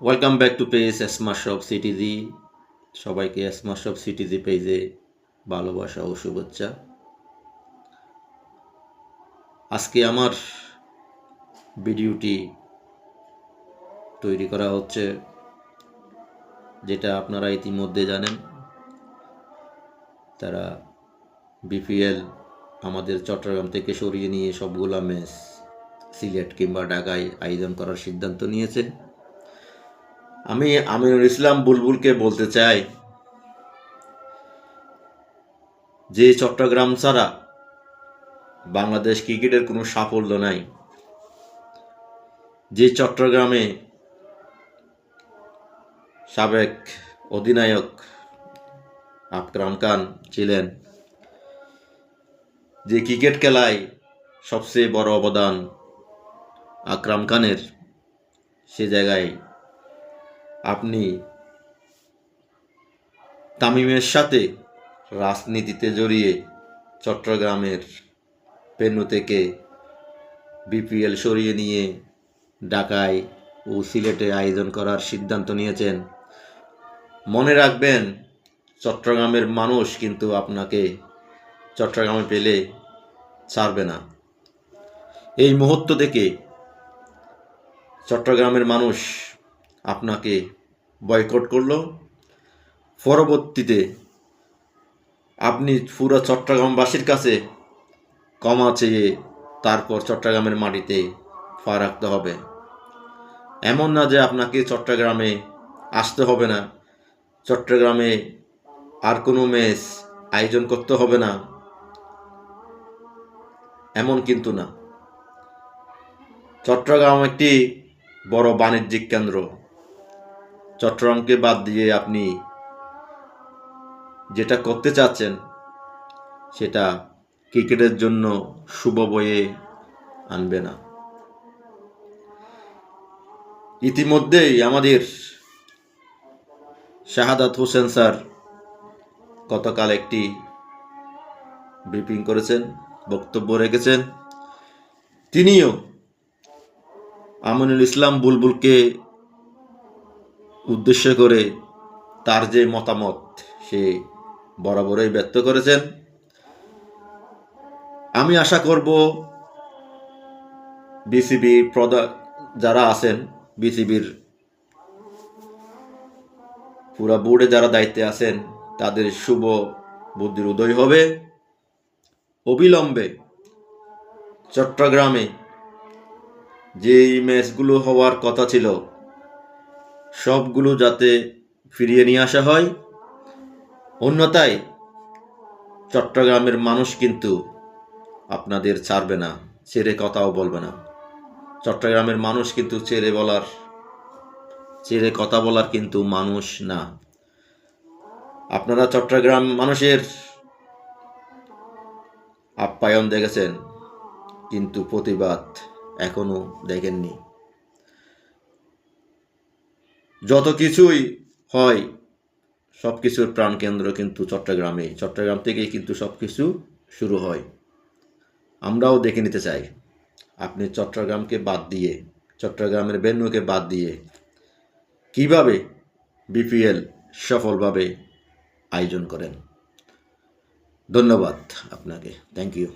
Welcome back to page smart shop CTG সবাইকে smart shop CTG পেজে ভালোবাসা ও শুভেচ্ছা। আজকে আমার ভিডিওটি তৈরি করা হচ্ছে, যেটা আপনারা ইতিমধ্যে জানেন। তারা বিপিএল আমাদের চট্টগ্রাম থেকে সরিয়ে নিয়ে সবগুলা ম্যাচ সিলেট কিংবা ঢাকায় আয়োজন করার সিদ্ধান্ত নিয়েছে। আমি আমিনুল ইসলাম বুলবুলকে বলতে চাই যে চট্টগ্রাম ছাড়া বাংলাদেশ ক্রিকেটের কোনো সাফল্য নাই। যে চট্টগ্রামে সাবেক অধিনায়ক আকরাম খান ছিলেন, যে ক্রিকেট খেলায় সবচেয়ে বড় অবদান আকরাম খানের, সে জায়গায় আপনি তামিমের সাথে রাজনীতিতে জড়িয়ে চট্টগ্রামের পেনু থেকে বিপিএল সরিয়ে নিয়ে ঢাকায় ও সিলেটে আয়োজন করার সিদ্ধান্ত নিয়েছেন। মনে রাখবেন, চট্টগ্রামের মানুষ কিন্তু আপনাকে চট্টগ্রামে পেলে ছাড়বে না। এই মুহূর্ত থেকে চট্টগ্রামের মানুষ আপনাকে বয়কট করল। পরবর্তীতে আপনি পুরো চট্টগ্রামবাসীর কাছে ক্ষমা চেয়ে তারপর চট্টগ্রামের মাটিতে পা রাখতে হবে। এমন না যে আপনাকে চট্টগ্রামে আসতে হবে না। চট্টগ্রামে আর কোনো ম্যাচ আয়োজন করতে হবে না। এমন কিন্তু না। চট্টগ্রাম একটি বড় বাণিজ্যিক কেন্দ্র। চট্টগ্রামকে বাদ দিয়ে আপনি যেটা করতে চাচ্ছেন, সেটা ক্রিকেটের জন্য শুভ বয়ে আনবে না। ইতিমধ্যেই আমাদের শাহাদাত হোসেন স্যার গতকাল একটি ব্রিফিং করেছেন, বক্তব্য রেখেছেন। তিনিও আমিনুল ইসলাম বুলবুলকে উদ্দেশ্য করে তার যে মতামত সে বরাবরই ব্যক্ত করেছেন। আমি আশা করব বিসিবি প্রদা, যারা আছেন, বিসিবির পুরা বোর্ডে যারা দায়িত্বে আছেন, তাদের শুভ বুদ্ধির উদয় হবে। অবিলম্বে চট্টগ্রামে যেই ম্যাচগুলো হওয়ার কথা ছিল সবগুলো যাতে ফিরিয়ে নিয়ে আসা হয়। অন্যথায় চট্টগ্রামের মানুষ কিন্তু আপনাদের ছাড়বে না, ছেড়ে কথাও বলবে না। চট্টগ্রামের মানুষ কিন্তু ছেড়ে বলার, ছেড়ে কথা বলার কিন্তু মানুষ না। আপনারা চট্টগ্রাম মানুষের আপ্যায়ন দেখেছেন, কিন্তু প্রতিবাদ এখনও দেখেননি। যত কিছুই হয়, সব কিছুর প্রাণকেন্দ্র কিন্তু চট্টগ্রামে চট্টগ্রাম থেকেই কিন্তু সব কিছু শুরু হয়। আমরাও দেখে নিতে চাই। আপনি চট্টগ্রামকে বাদ দিয়ে, চট্টগ্রামের বেন্যুকে বাদ দিয়ে কীভাবে বিপিএল সফলভাবে আয়োজন করেন? ধন্যবাদ আপনাকে। Thank you